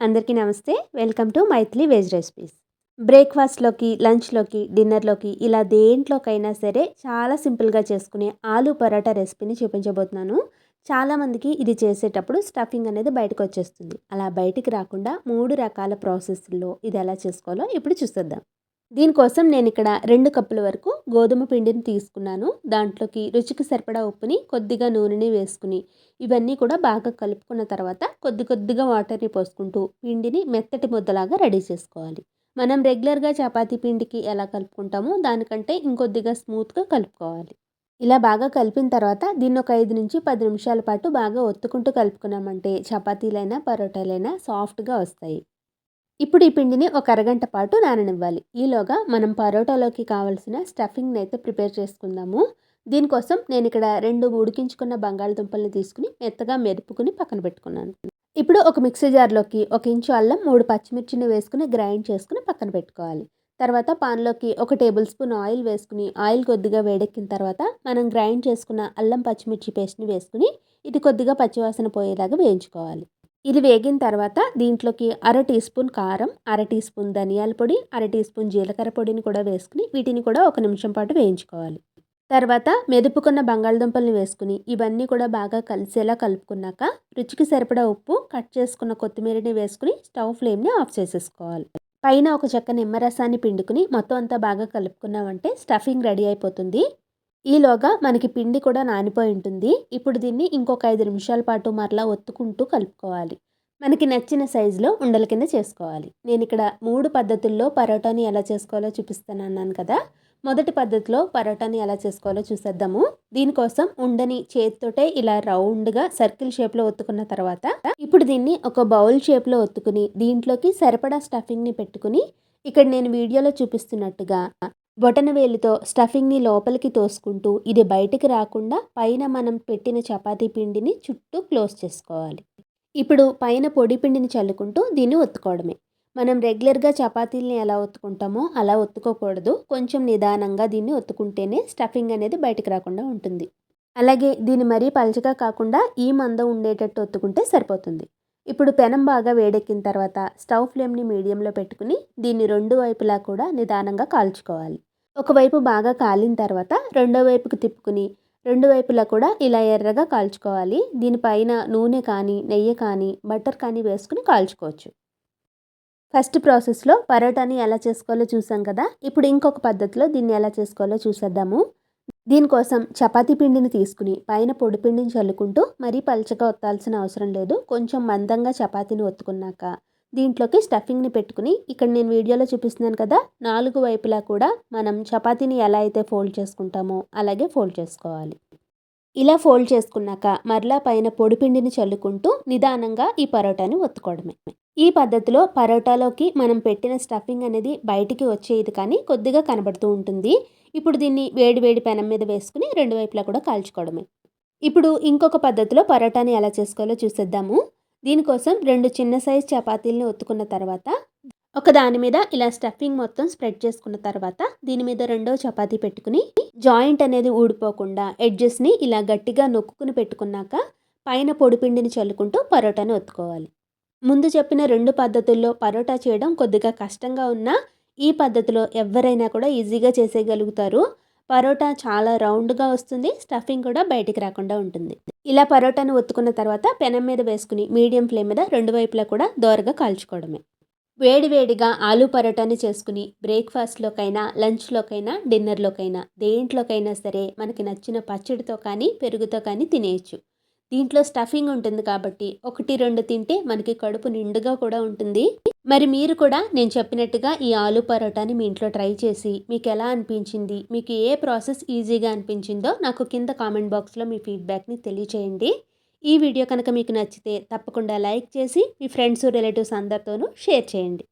అందరికీ నమస్తే. Welcome to Maithili veg recipes. బ్రేక్ఫాస్ట్లోకి లంచ్లోకి డిన్నర్లోకి ఇలా దేంట్లోకైనా సరే చాలా సింపుల్గా చేసుకునే ఆలు పరోటా రెసిపీని చూపించబోతున్నాను. చాలామందికి ఇది చేసేటప్పుడు స్టఫింగ్ అనేది బయటకు వచ్చేస్తుంది. అలా బయటికి రాకుండా మూడు రకాల ప్రాసెస్లో ఇది ఎలా చేసుకోవాలో ఇప్పుడు చూసేద్దాం. దీనికోసం నేను ఇక్కడ రెండు కప్పుల వరకు గోధుమ పిండిని తీసుకున్నాను. దాంట్లోకి రుచికి సరిపడా ఉప్పుని కొద్దిగా నూనెని వేసుకుని ఇవన్నీ కూడా బాగా కలుపుకున్న తర్వాత కొద్ది కొద్దిగా వాటర్ని పోసుకుంటూ పిండిని మెత్తటి ముద్దలాగా రెడీ చేసుకోవాలి. మనం రెగ్యులర్గా చపాతీ పిండికి ఎలా కలుపుకుంటామో దానికంటే ఇంకొద్దిగా స్మూత్గా కలుపుకోవాలి. ఇలా బాగా కలిపిన తర్వాత దీన్ని ఒక ఐదు నుంచి పది నిమిషాల పాటు బాగా ఒత్తుకుంటూ కలుపుకున్నామంటే చపాతీలైనా పరోటాలైనా సాఫ్ట్గా వస్తాయి. ఇప్పుడు ఈ పిండిని ఒక అరగంట పాటు నాననివ్వాలి. ఈలోగా మనం పరోటాలోకి కావాల్సిన స్టఫింగ్ని అయితే ప్రిపేర్ చేసుకుందాము. దీనికోసం నేను ఇక్కడ రెండు ఉడికించుకున్న బంగాళదుంపల్ని తీసుకుని మెత్తగా మెరుపుకుని పక్కన పెట్టుకున్నాను. ఇప్పుడు ఒక మిక్సీ జార్లోకి ఒక ఇంచు అల్లం మూడు పచ్చిమిర్చిని వేసుకుని గ్రైండ్ చేసుకుని పక్కన పెట్టుకోవాలి. తర్వాత పాన్లోకి ఒక టేబుల్ స్పూన్ ఆయిల్ వేసుకుని ఆయిల్ కొద్దిగా వేడెక్కిన తర్వాత మనం గ్రైండ్ చేసుకున్న అల్లం పచ్చిమిర్చి పేస్ట్ని వేసుకుని ఇది కొద్దిగా పచ్చివాసన పోయేలాగా వేయించుకోవాలి. ఇది వేగిన తర్వాత దీంట్లోకి అర టీ స్పూన్ కారం అర టీ స్పూన్ ధనియాల పొడి అర టీ స్పూన్ జీలకర్ర పొడిని కూడా వేసుకుని వీటిని కూడా ఒక నిమిషం పాటు వేయించుకోవాలి. తర్వాత మెదుపుకున్న బంగాళదుంపల్ని వేసుకుని ఇవన్నీ కూడా బాగా కలిసేలా కలుపుకున్నాక రుచికి సరిపడా ఉప్పు కట్ చేసుకున్న కొత్తిమీరని వేసుకుని స్టవ్ ఫ్లేమ్ని ఆఫ్ చేసేసుకోవాలి. పైన ఒక చెక్క నిమ్మరసాన్ని పిండుకుని మొత్తం అంతా బాగా కలుపుకున్నామంటే స్టఫింగ్ రెడీ అయిపోతుంది. ఈలోగా మనకి పిండి కూడా నానిపోయి ఉంటుంది. ఇప్పుడు దీన్ని ఇంకొక ఐదు నిమిషాల పాటు మరలా ఒత్తుకుంటూ కలుపుకోవాలి. మనకి నచ్చిన సైజులో ఉండల కింద చేసుకోవాలి. నేను ఇక్కడ మూడు పద్ధతుల్లో పరోటాని ఎలా చేసుకోవాలో చూపిస్తాను అన్నాను కదా. మొదటి పద్ధతిలో పరోటాని ఎలా చేసుకోవాలో చూసేద్దాము. దీనికోసం ఉండని చేతితోటే ఇలా రౌండ్గా సర్కిల్ షేప్లో ఒత్తుకున్న తర్వాత ఇప్పుడు దీన్ని ఒక బౌల్ షేప్లో ఒత్తుకుని దీంట్లోకి సరిపడా స్టఫింగ్ని పెట్టుకుని ఇక్కడ నేను వీడియోలో చూపిస్తున్నట్టుగా బొటనవేలుతో స్టఫింగ్ని లోపలికి తోసుకుంటూ ఇది బయటికి రాకుండా పైన మనం పెట్టిన చపాతీ పిండిని చుట్టూ క్లోజ్ చేసుకోవాలి. ఇప్పుడు పైన పొడి పిండిని చల్లుకుంటూ దీన్ని ఒత్తుకోవడమే. మనం రెగ్యులర్గా చపాతీలని ఎలా ఒత్తుకుంటామో అలా ఒత్తుకోకూడదు. కొంచెం నిదానంగా దీన్ని ఒత్తుకుంటేనే స్టఫింగ్ అనేది బయటకు రాకుండా ఉంటుంది. అలాగే దీన్ని మరీ పలచగా కాకుండా ఈ మంద ఉండేటట్టు ఒత్తుకుంటే సరిపోతుంది. ఇప్పుడు పెనం బాగా వేడెక్కిన తర్వాత స్టవ్ ఫ్లేమ్ని మీడియంలో పెట్టుకుని దీన్ని రెండు వైపులా కూడా నిదానంగా కాల్చుకోవాలి. ఒకవైపు బాగా కాలిన తర్వాత రెండో వైపుకు తిప్పుకుని రెండు వైపులా కూడా ఇలా ఎర్రగా కాల్చుకోవాలి. దీనిపైన నూనె కానీ నెయ్యి కానీ బటర్ కానీ వేసుకుని కాల్చుకోవచ్చు. ఫస్ట్ ప్రాసెస్లో పరోటాని ఎలా చేసుకోవాలో చూసాం కదా? ఇప్పుడు ఇంకొక పద్ధతిలో దీన్ని ఎలా చేసుకోవాలో చూసేద్దాము. దీనికోసం చపాతీ పిండిని తీసుకుని పైన పొడి పిండిని చల్లుకుంటూ మరీ పల్చగా ఒత్తాల్సిన అవసరం లేదు. కొంచెం మందంగా చపాతీని ఒత్తుకున్నాక దీంట్లోకి స్టఫింగ్ని పెట్టుకుని ఇక్కడ నేను వీడియోలో చూపిస్తున్నాను కదా నాలుగు వైపులా కూడా మనం చపాతీని ఎలా అయితే ఫోల్డ్ చేసుకుంటామో అలాగే ఫోల్డ్ చేసుకోవాలి. ఇలా ఫోల్డ్ చేసుకున్నాక మరలా పైన పొడిపిండిని చల్లుకుంటూ నిదానంగా ఈ పరోటాని ఒత్తుకోవడమే. ఈ పద్ధతిలో పరోటాలోకి మనం పెట్టిన స్టఫింగ్ అనేది బయటికి వచ్చేది కానీ కొద్దిగా కనబడుతూ ఉంటుంది. ఇప్పుడు దీన్ని వేడి వేడి పెనం మీద వేసుకుని రెండు వైపులా కూడా కాల్చుకోవడమే. ఇప్పుడు ఇంకొక పద్ధతిలో పరోటాని ఎలా చేసుకోవాలో చూసేద్దాము. దీనికోసం రెండు చిన్న సైజ్ చపాతీలని ఒత్తుకున్న తర్వాత ఒక దాని మీద ఇలా స్టఫింగ్ మొత్తం స్ప్రెడ్ చేసుకున్న తర్వాత దీని మీద రెండో చపాతీ పెట్టుకుని జాయింట్ అనేది ఊడిపోకుండా ఎడ్జెస్ని ఇలా గట్టిగా నొక్కుని పెట్టుకున్నాక పైన పొడిపిండిని చల్లుకుంటూ పరోటాని ఒత్తుకోవాలి. ముందు చెప్పిన రెండు పద్ధతుల్లో పరోటా చేయడం కొద్దిగా కష్టంగా ఉన్నా ఈ పద్ధతిలో ఎవరైనా కూడా ఈజీగా చేసేయగలుగుతారు. పరోటా చాలా రౌండ్గా వస్తుంది. స్టఫింగ్ కూడా బయటికి రాకుండా ఉంటుంది. ఇలా పరోటాను ఒత్తుకున్న తర్వాత పెనం మీద వేసుకుని మీడియం ఫ్లేమ్ మీద రెండు వైపులా కూడా దోరగా కాల్చుకోవడమే. వేడి వేడిగా ఆలు పరోటాని చేసుకుని బ్రేక్ఫాస్ట్లోకైనా లంచ్లోకైనా డిన్నర్లోకైనా దేంట్లోకైనా సరే మనకి నచ్చిన పచ్చడితో కానీ పెరుగుతో కానీ తినేయచ్చు. దీంట్లో స్టఫింగ్ ఉంటుంది కాబట్టి ఒకటి రెండు తింటే మనకి కడుపు నిండుగా కూడా ఉంటుంది. మరి మీరు కూడా నేను చెప్పినట్టుగా ఈ ఆలు పరోటాని మీ ఇంట్లో ట్రై చేసి మీకు ఎలా అనిపించింది? మీకు ఏ ప్రాసెస్ ఈజీగా అనిపించిందో నాకు కింద కామెంట్ బాక్స్లో మీ ఫీడ్బ్యాక్ని తెలియచేయండి. ఈ వీడియో కనుక మీకు నచ్చితే తప్పకుండా లైక్ చేసి మీ ఫ్రెండ్స్ రిలేటివ్స్ అందరితోనూ షేర్ చేయండి.